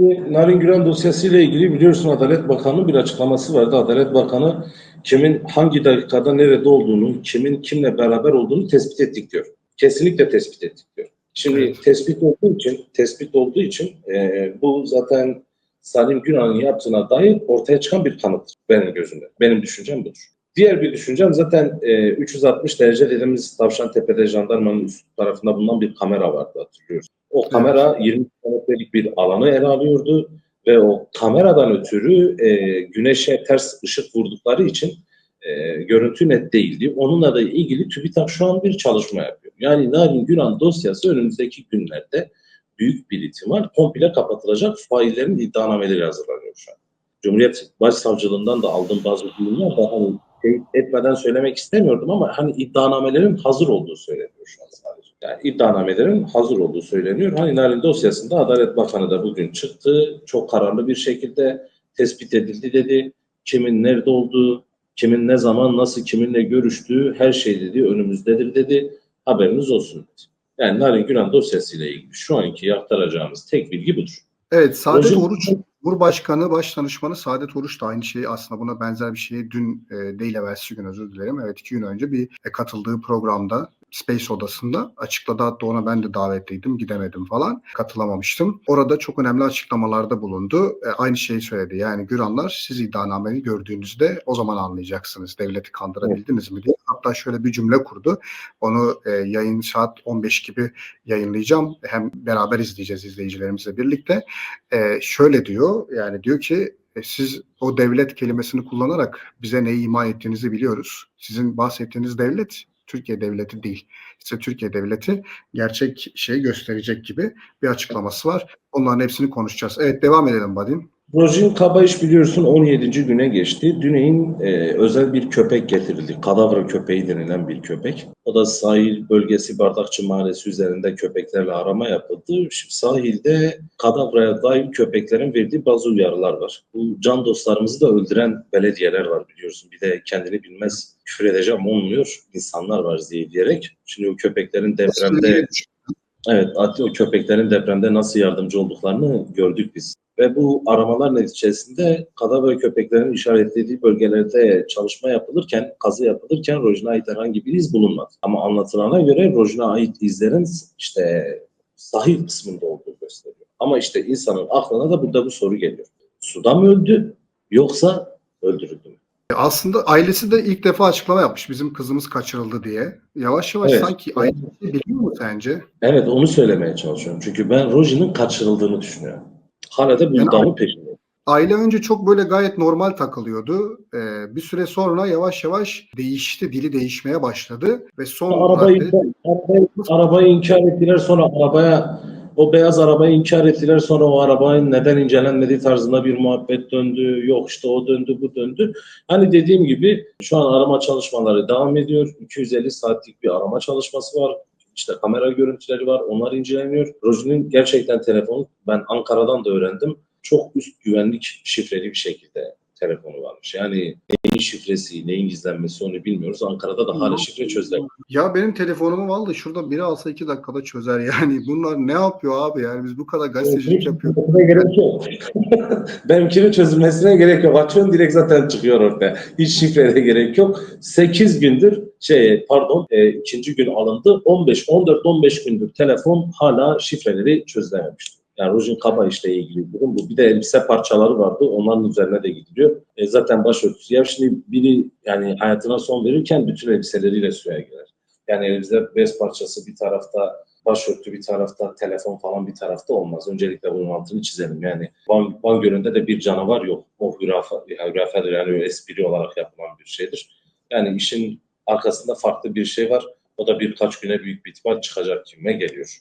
Şimdi Narin Gülen dosyasıyla ilgili biliyorsun Adalet Bakanı'nın bir açıklaması vardı. Adalet Bakanı kimin hangi dakikada nerede olduğunu, kimin kimle beraber olduğunu tespit ettik diyor. Kesinlikle tespit ettik diyor. Şimdi Evet. tespit olduğu için, tespit olduğu için e, bu zaten Salim Günal'ın yaptığına dair ortaya çıkan bir kanıttır benim gözümde. Benim düşüncem budur. Diğer bir düşüncem zaten e, 360 derece dediğimiz Tavşantepe'de jandarmanın üst tarafında bulunan bir kamera vardı hatırlıyoruz. O kamera 20 metrelik bir alanı ele alıyordu ve o kameradan ötürü e, güneşe ters ışık vurdukları için e, görüntü net değildi. Onunla da ilgili TÜBİTAK şu an bir çalışma yapıyor. Yani Narin Güran dosyası önümüzdeki günlerde büyük bir ihtimal komple kapatılacak faillerin iddianameleri hazırlanıyor şu an. Cumhuriyet Başsavcılığından da aldığım bazı de hani teyit etmeden söylemek istemiyordum ama hani iddianamelerin hazır olduğu söyleniyor şu an sadece. Yani iddianamelerin hazır olduğu söyleniyor. Hani Narin dosyasında Adalet Bakanı da bugün çıktı. Çok kararlı bir şekilde tespit edildi dedi. Kimin nerede olduğu, kimin ne zaman, nasıl, kiminle görüştüğü her şey dedi önümüzdedir dedi. Haberiniz olsun dedi. Yani Narin Gülen dosyasıyla ilgili şu anki aktaracağımız tek bilgi budur. Evet Saadet Oruç Cumhurbaşkanı Başdanışmanı Saadet Oruç da aynı şeyi aslında buna benzer bir şeyi dün e, değil evvelsi gün özür dilerim. Evet iki gün önce bir e, katıldığı programda Space Odası'nda açıkladı. Hatta ona ben de davetliydim gidemedim falan katılamamıştım. Orada çok önemli açıklamalarda bulundu. E, aynı şeyi söyledi yani Güranlar siz iddianameyi gördüğünüzde o zaman anlayacaksınız devleti kandırabildiniz mi diye. Hatta şöyle bir cümle kurdu. Onu e, yayın saat 15 gibi yayınlayacağım. Hem beraber izleyeceğiz izleyicilerimizle birlikte. E, şöyle diyor yani diyor ki e, siz o devlet kelimesini kullanarak bize neyi ima ettiğinizi biliyoruz. Sizin bahsettiğiniz devlet Türkiye devleti değil. İşte Türkiye devleti gerçek şeyi gösterecek gibi bir açıklaması var. Onların hepsini konuşacağız. Evet devam edelim Badin. Rojin Kabayış biliyorsun 17. güne geçti. Düney'in e, özel bir köpek getirildi. Kadavra köpeği denilen bir köpek. O da sahil bölgesi Bardakçı Mahallesi üzerinde köpeklerle arama yapıldı. Şimdi sahilde kadavraya dair köpeklerin verdiği bazı uyarılar var. Bu can dostlarımızı da öldüren belediyeler var biliyorsun. Bir de kendini bilmez küfür edeceğim olmuyor. insanlar var diye diyerek. Şimdi o köpeklerin depremde Evet, Atli o köpeklerin depremde nasıl yardımcı olduklarını gördük biz. Ve bu aramalar neticesinde Kadavra köpeklerin işaretlediği bölgelerde çalışma yapılırken, kazı yapılırken Rojin'e ait herhangi bir iz bulunmadı. Ama anlatılana göre Rojin'e ait izlerin işte sahil kısmında olduğu gösteriyor. Ama işte insanın aklına da burada bu soru geliyor. Suda mı öldü yoksa öldürüldü mü? Aslında ailesi de ilk defa açıklama yapmış bizim kızımız kaçırıldı diye. Yavaş yavaş Evet. sanki ailesi biliyor mu sence? Evet onu söylemeye çalışıyorum. Çünkü ben Rojin'in kaçırıldığını düşünüyorum. Hala da bu Yani- iddiamın peşinde. Aile önce çok böyle gayet normal takılıyordu. Ee, bir süre sonra yavaş yavaş değişti, dili değişmeye başladı ve son Arabayı, madde- arabayı, arabayı inkar ettiler sonra arabaya o beyaz arabayı inkar ettiler sonra o arabanın neden incelenmediği tarzında bir muhabbet döndü. Yok işte o döndü bu döndü. Hani dediğim gibi şu an arama çalışmaları devam ediyor. 250 saatlik bir arama çalışması var. İşte kamera görüntüleri var. Onlar inceleniyor. Roji'nin gerçekten telefonu ben Ankara'dan da öğrendim. Çok üst güvenlik şifreli bir şekilde telefonu varmış. Yani neyin şifresi, neyin gizlenmesi onu bilmiyoruz. Ankara'da da hala şifre çözülemedi. ya benim telefonumu vallahi şurada biri alsa iki dakikada çözer yani. Bunlar ne yapıyor abi yani biz bu kadar gazetecilik yapıyoruz. Gerek yok. Benimkinin çözülmesine gerek yok. Açıyorsun direkt zaten çıkıyor ortaya. Hiç şifreye gerek yok. 8 gündür şey pardon e, ikinci gün alındı. 15 14 15 gündür telefon hala şifreleri çözülememişti. Yani Rojin Kaba ile ilgili durum bu. Bir de elbise parçaları vardı. Onların üzerine de gidiliyor. E, zaten başörtüsü. Ya şimdi biri yani hayatına son verirken bütün elbiseleriyle suya girer. Yani elbise bez parçası bir tarafta, başörtü bir tarafta, telefon falan bir tarafta olmaz. Öncelikle bunun altını çizelim. Yani Van, Van Gölü'nde de bir canavar yok. O hürafa, hürafedir yani öyle espri olarak yapılan bir şeydir. Yani işin arkasında farklı bir şey var. O da birkaç güne büyük bir ihtimal çıkacak gibime geliyor.